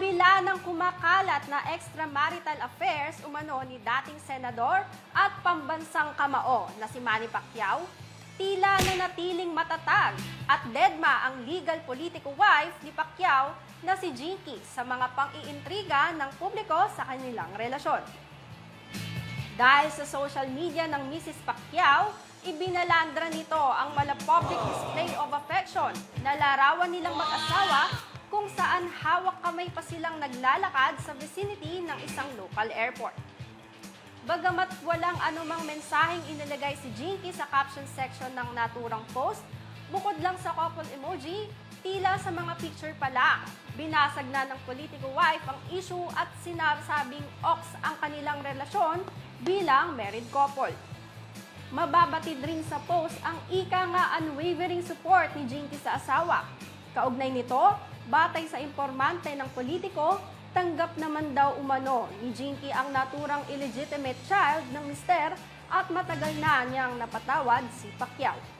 kabila ng kumakalat na extramarital affairs umano ni dating senador at pambansang kamao na si Manny Pacquiao, tila nanatiling matatag at deadma ang legal political wife ni Pacquiao na si Jinky sa mga pang-iintriga ng publiko sa kanilang relasyon. Dahil sa social media ng Mrs. Pacquiao, ibinalandra nito ang mala public display of affection na larawan nilang mag-asawa kamay pa silang naglalakad sa vicinity ng isang local airport. Bagamat walang anumang mensaheng inilagay si Jinky sa caption section ng naturang post, bukod lang sa couple emoji, tila sa mga picture pa lang, binasag na ng political wife ang issue at sinasabing ox ang kanilang relasyon bilang married couple. Mababatid rin sa post ang ika nga unwavering support ni Jinky sa asawa. Kaugnay nito, batay sa informante ng politiko, tanggap naman daw umano ni Jinky ang naturang illegitimate child ng mister at matagal na niyang napatawad si Pacquiao.